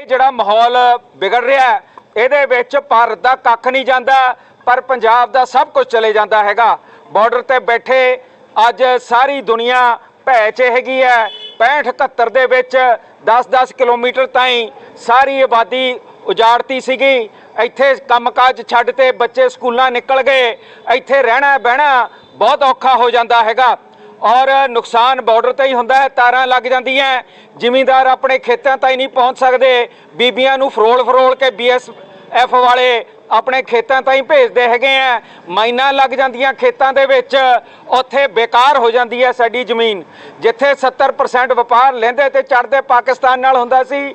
ਇਹ ਜਿਹੜਾ ਮਾਹੌਲ ਵਿਗੜ ਰਿਹਾ ਹੈ, ਇਹਦੇ ਵਿੱਚ ਭਾਰਤ ਦਾ ਕੱਖ ਨਹੀਂ ਜਾਂਦਾ ਪਰ ਪੰਜਾਬ ਦਾ ਸਭ ਕੁਝ ਚਲੇ ਜਾਂਦਾ ਹੈਗਾ। ਬਾਰਡਰ ਤੇ ਬੈਠੇ ਅੱਜ ਸਾਰੀ ਦੁਨੀਆ ਭੈ 'ਚ ਹੈਗੀ ਹੈ। 65 71 ਦੇ ਵਿੱਚ 10-10 ਕਿਲੋਮੀਟਰ ਤਾਈਂ ਸਾਰੀ ਆਬਾਦੀ ਉਜਾੜਤੀ ਸੀਗੀ। ਇੱਥੇ ਕੰਮਕਾਜ ਛੱਡ ਤੇ ਬੱਚੇ ਸਕੂਲਾਂ ਨਿਕਲ ਗਏ। ਇੱਥੇ ਰਹਿਣਾ ਬਹਿਣਾ ਬਹੁਤ ਔਖਾ ਹੋ ਜਾਂਦਾ ਹੈਗਾ। ਔਰ ਨੁਕਸਾਨ ਬਾਰਡਰ ਤੇ ਹੀ ਹੁੰਦਾ ਹੈ, ਤਾਰਾਂ ਲੱਗ ਜਾਂਦੀਆਂ ਜ਼ਿਮੀਂਦਾਰ ਆਪਣੇ ਖੇਤਾਂ ਤਾਈਂ ਨਹੀਂ ਪਹੁੰਚ ਸਕਦੇ। ਬੀਬੀਆਂ ਨੂੰ ਫਰੋਲ ਫਰੋਲ ਕੇ ਬੀਐਸਐਫ ਵਾਲੇ ਆਪਣੇ ਖੇਤਾਂ ਤਾਈਂ ਭੇਜਦੇ ਹੈਗੇ ਆ। ਮਾਈਨਾਂ ਲੱਗ ਜਾਂਦੀਆਂ ਖੇਤਾਂ ਦੇ ਵਿੱਚ। ਉੱਥੇ ਬੇਕਾਰ ਹੋ ਜਾਂਦੀ ਹੈ ਸਾਡੀ ਜ਼ਮੀਨ। ਜਿੱਥੇ 70% ਵਪਾਰ ਲੈਂਦੇ ਤੇ ਚੜਦੇ ਪਾਕਿਸਤਾਨ ਨਾਲ ਹੁੰਦਾ ਸੀ,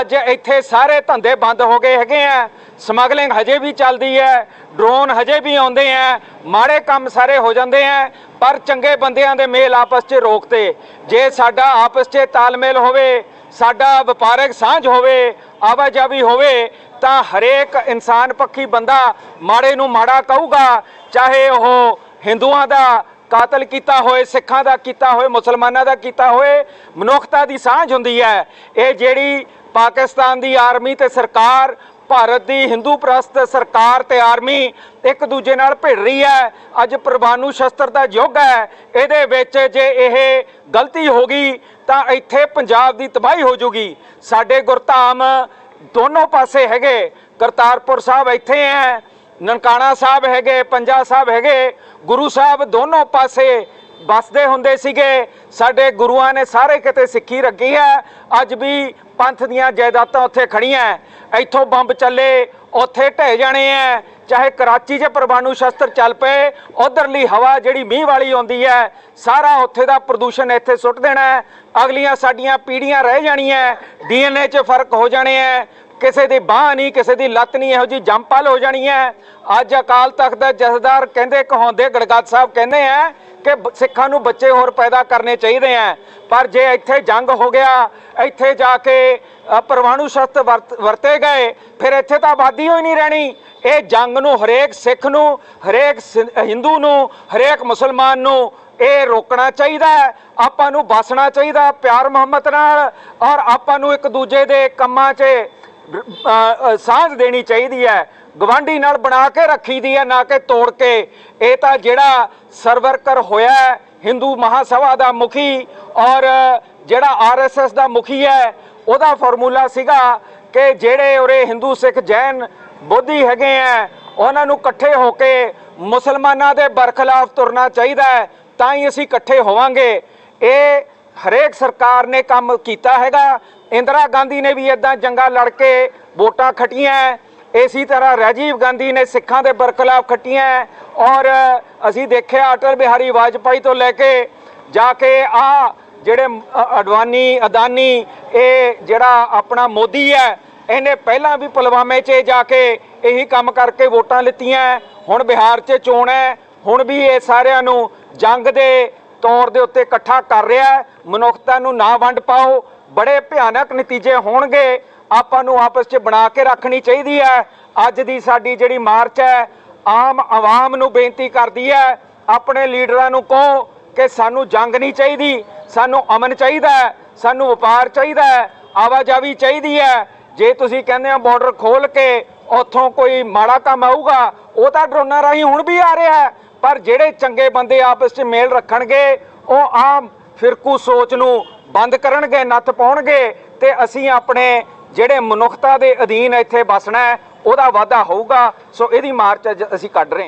ਅੱਜ ਇੱਥੇ ਸਾਰੇ ਧੰਦੇ ਬੰਦ ਹੋ ਗਏ ਹੈਗੇ ਆ। ਸਮਗਲਿੰਗ ਹਜੇ ਵੀ ਚੱਲਦੀ ਹੈ। ਡਰੋਨ ਹਜੇ ਵੀ ਆਉਂਦੇ ਆ। ਮਾੜੇ ਕੰਮ ਸਾਰੇ ਹੋ ਜਾਂਦੇ ਆ, ਪਰ ਚੰਗੇ ਬੰਦਿਆਂ ਦੇ ਮੇਲ ਆਪਸ 'ਚ ਰੋਕਤੇ ਜੇ ਸਾਡਾ ਆਪਸ 'ਚ ਤਾਲਮੇਲ ਹੋਵੇ ਸਾਡਾ ਵਪਾਰਕ ਸਾਂਝ ਹੋਵੇ ਆਵਾਜਾਈ ਹੋਵੇ, ਤਾਂ ਹਰੇਕ ਇਨਸਾਨ ਪੱਖੀ ਬੰਦਾ ਮਾੜੇ ਨੂੰ ਮਾੜਾ ਕਹੂਗਾ। ਚਾਹੇ ਉਹ ਹਿੰਦੂਆਂ ਦਾ ਕਾਤਲ ਕੀਤਾ ਹੋਏ, ਸਿੱਖਾਂ ਦਾ ਕੀਤਾ ਹੋਏ, ਮੁਸਲਮਾਨਾਂ ਦਾ ਕੀਤਾ ਹੋਏ, ਮਨੁੱਖਤਾ ਦੀ ਸਾਂਝ ਹੁੰਦੀ ਹੈ। ਇਹ ਜਿਹੜੀ ਪਾਕਿਸਤਾਨ ਦੀ ਆਰਮੀ ਤੇ ਸਰਕਾਰ ਭਾਰਤ ਦੀ ਹਿੰਦੂ ਪ੍ਰਸਤ ਸਰਕਾਰ ਤੇ ਆਰਮੀ ਇੱਕ ਦੂਜੇ ਨਾਲ ਭਿੜ ਰਹੀ ਹੈ। ਅੱਜ ਪ੍ਰਮਾਣੂ ਸ਼ਸਤਰ ਦਾ ਯੁੱਗ ਹੈ। ਇਹਦੇ ਵਿੱਚ ਜੇ ਇਹ ਗਲਤੀ ਹੋ ਗਈ, ਤਾਂ ਇੱਥੇ ਪੰਜਾਬ ਦੀ ਤਬਾਹੀ ਹੋ ਜੂਗੀ। ਸਾਡੇ ਗੁਰਧਾਮ ਦੋਨੋਂ ਪਾਸੇ ਹੈਗੇ। ਕਰਤਾਰਪੁਰ ਸਾਹਿਬ ਇੱਥੇ ਹੈ, ਨਨਕਾਣਾ ਸਾਹਿਬ ਹੈਗੇ, ਪੰਜਾ ਸਾਹਿਬ ਹੈਗੇ। ਗੁਰੂ ਸਾਹਿਬ ਦੋਨੋਂ ਪਾਸੇ ਬਸਦੇ ਹੁੰਦੇ ਸੀਗੇ, ਸਾਡੇ ਗੁਰੂਆਂ ਨੇ ਸਾਰੇ ਕਿਤੇ ਸਿੱਖੀ ਰੱਖੀ ਹੈ, ਅੱਜ ਵੀ ਪੰਥ ਦੀਆਂ ਜਾਇਦਾਦਾਂ ਉੱਥੇ ਖੜੀਆਂ ਇੱਥੋਂ ਬੰਬ ਚੱਲੇ, ਉੱਥੇ ਢਹਿ ਜਾਣੇ ਆ ਚਾਹੇ ਕਰਾਚੀ 'ਚ ਪਰਮਾਣੂ ਸ਼ਸਤਰ ਚੱਲ ਪਏ, ਉਧਰਲੀ ਹਵਾ ਜਿਹੜੀ ਮੀਂਹ ਵਾਲੀ ਆਉਂਦੀ ਹੈ, ਸਾਰਾ ਉੱਥੇ ਦਾ ਪ੍ਰਦੂਸ਼ਣ ਇੱਥੇ ਸੁੱਟ ਦੇਣਾ ਅਗਲੀਆਂ ਸਾਡੀਆਂ ਪੀੜ੍ਹੀਆਂ ਰਹਿ ਜਾਣੀਆਂ ਡੀਐਨਏ 'ਚ ਫ਼ਰਕ ਹੋ ਜਾਣੇ ਆ ਕਿਸੇ ਦੀ ਬਾਹ ਨਹੀਂ ਕਿਸੇ ਦੀ ਲੱਤ ਨਹੀਂ ਇਹੋ ਜੀ ਜੰਪਲ ਹੋ ਜਾਣੀ ਹੈ। ਅੱਜ ਅਕਾਲ ਤਖਤ ਦਾ ਜਥੇਦਾਰ ਕਹਿੰਦੇ ਕਹਾਉਂਦੇ ਗੜਗੱਜ ਸਾਹਿਬ ਕਹਿੰਦੇ ਆ ਕਿ ਬ- ਸਿੱਖਾਂ ਨੂੰ ਬੱਚੇ ਹੋਰ ਪੈਦਾ ਕਰਨੇ ਚਾਹੀਦੇ ਆ ਪਰ ਜੇ ਇੱਥੇ ਜੰਗ ਹੋ ਗਿਆ ਇੱਥੇ ਜਾ ਕੇ ਅ, ਪਰਮਾਣੂ ਸ਼ਸਤਰ ਵਰਤ- ਵਰਤੇ ਗਏ ਫਿਰ ਇੱਥੇ ਤਾਂ ਆਬਾਦੀ ਹੋਈ ਨਹੀਂ ਰਹਿਣੀ। ਇਹ ਜੰਗ ਨੂੰ ਹਰੇਕ ਸਿੱਖ ਨੂੰ ਹਰੇਕ ਸਿ- ਹਿੰਦੂ ਨੂੰ ਹਰੇਕ ਮੁਸਲਮਾਨ ਨੂੰ ਇਹ ਰੋਕਣਾ ਚਾਹੀਦਾ ਆਪਾਂ ਨੂੰ ਬਸਣਾ ਚਾਹੀਦਾ ਪਿਆਰ ਮੁਹੱਬਤ ਨਾਲ ਔਰ ਆਪਾਂ ਨੂੰ ਇੱਕ ਦੂਜੇ ਦੇ ਕੰਮਾਂ 'ਚ ਸਾਂਝ ਦੇਣੀ ਚਾਹੀਦੀ ਹੈ। ਗਵਾਂਢੀ ਨਾਲ ਬਣਾ ਕੇ ਰੱਖੀ ਦੀ ਹੈ, ਨਾ ਕਿ ਤੋੜ ਕੇ। ਇਹ ਤਾਂ ਜਿਹੜਾ ਸਰਵਰਕਰ ਹੋਇਆ ਹਿੰਦੂ ਮਹਾਸਭਾ ਦਾ ਮੁਖੀ ਔਰ ਜਿਹੜਾ ਆਰਐਸਐਸ ਦਾ ਮੁਖੀ ਹੈ, ਉਹਦਾ ਫਾਰਮੂਲਾ ਸੀਗਾ ਕਿ ਜਿਹੜੇ ਉਰੇ ਹਿੰਦੂ ਸਿੱਖ ਜੈਨ ਬੋਧੀ ਹੈਗੇ ਆ ਉਹਨਾਂ ਨੂੰ ਇਕੱਠੇ ਹੋ ਕੇ ਮੁਸਲਮਾਨਾਂ ਦੇ ਬਰਖਲਾਫ ਤੁਰਨਾ ਚਾਹੀਦਾ ਹੈ, ਤਾਂ ਹੀ ਅਸੀਂ ਇਕੱਠੇ ਹੋਵਾਂਗੇ। ਇਹ ਹਰੇਕ ਸਰਕਾਰ ਨੇ ਕੰਮ ਕੀਤਾ ਹੈਗਾ। ਇੰਦਰਾ ਗਾਂਧੀ ਨੇ ਵੀ ਇਦਾਂ ਜੰਗਾਂ ਲੜ ਕੇ ਵੋਟਾਂ ਖਟੀਆਂ। ਇਸੇ ਤਰ੍ਹਾਂ ਰਾਜੀਵ ਗਾਂਧੀ ਨੇ ਸਿੱਖਾਂ ਦੇ ਬਰਖਲਾਫ ਖਟੀਆਂ। ਔਰ ਅਸੀਂ ਦੇਖਿਆ ਅਟਲ ਬਿਹਾਰੀ ਵਾਜਪਾਈ ਤੋਂ ਲੈ ਕੇ ਜਾ ਕੇ ਆ ਜਿਹੜੇ ਅਡਵਾਨੀ, ਅਦਾਨੀ, ਇਹ ਜਿਹੜਾ ਆਪਣਾ ਮੋਦੀ ਹੈ, ਇਹਨੇ ਪਹਿਲਾਂ ਵੀ ਪੁਲਵਾਮੇ 'ਚ ਜਾ ਕੇ ਇਹੀ ਕੰਮ ਕਰਕੇ ਵੋਟਾਂ ਲਿੱਤੀਆਂ। ਹੁਣ ਬਿਹਾਰ 'ਚ ਚੋਣ ਹੈ। ਹੁਣ ਵੀ ਇਹ ਸਾਰਿਆਂ ਨੂੰ ਜੰਗ ਦੇ ਤੌਰ ਦੇ ਉੱਤੇ ਇਕੱਠਾ ਕਰ ਰਿਹਾ ਹੈ। ਮਨੁੱਖਤਾ ਨੂੰ ਨਾ ਵੰਡ ਪਾਓ। ਬੜੇ ਭਿਆਨਕ ਨਤੀਜੇ ਹੋਣਗੇ। ਆਪਾਂ ਨੂੰ ਆਪਸ 'ਚ ਬਣਾ ਕੇ ਰੱਖਣੀ ਚਾਹੀਦੀ ਹੈ। ਅੱਜ ਦੀ ਸਾਡੀ ਜਿਹੜੀ ਮਾਰਚ ਹੈ, ਆਮ ਆਵਾਮ ਨੂੰ ਬੇਨਤੀ ਕਰਦੀ ਹੈ, ਆਪਣੇ ਲੀਡਰਾਂ ਨੂੰ ਕਹੋ ਕਿ ਸਾਨੂੰ ਜੰਗ ਨਹੀਂ ਚਾਹੀਦੀ। ਸਾਨੂੰ ਅਮਨ ਚਾਹੀਦਾ ਹੈ। ਸਾਨੂੰ ਵਪਾਰ ਚਾਹੀਦਾ ਹੈ। ਆਵਾਜਾਵੀ ਚਾਹੀਦੀ ਹੈ। ਜੇ ਤੁਸੀਂ ਕਹਿੰਦੇ ਆ ਬਾਰਡਰ ਖੋਲ ਕੇ ਉੱਥੋਂ ਕੋਈ ਮਾੜਾ ਕੰਮ ਆਊਗਾ, ਉਹ ਤਾਂ ਡਰੋਨਾਂ ਰਾਹੀਂ ਹੁਣ ਵੀ ਆ ਰਿਹਾ ਹੈ। ਪਰ ਜਿਹੜੇ ਚੰਗੇ ਬੰਦੇ ਆਪਸ 'ਚ ਮੇਲ ਰੱਖਣਗੇ, ਉਹ ਆਮ ਫਿਰਕੂ ਸੋਚ ਨੂੰ ਬੰਦ ਕਰਨਗੇ, ਨੱਥ ਪਾਉਣਗੇ ਤੇ ਅਸੀਂ ਆਪਣੇ ਜਿਹੜੇ ਮਨੁੱਖਤਾ ਦੇ ਅਧੀਨ ਇੱਥੇ ਬਸਣਾ ਉਹਦਾ ਵਾਧਾ ਹੋਊਗਾ। ਸੋ ਇਹਦੀ ਮਾਰਚ ਅੱਜ ਅਸੀਂ ਕੱਢ ਰਹੇ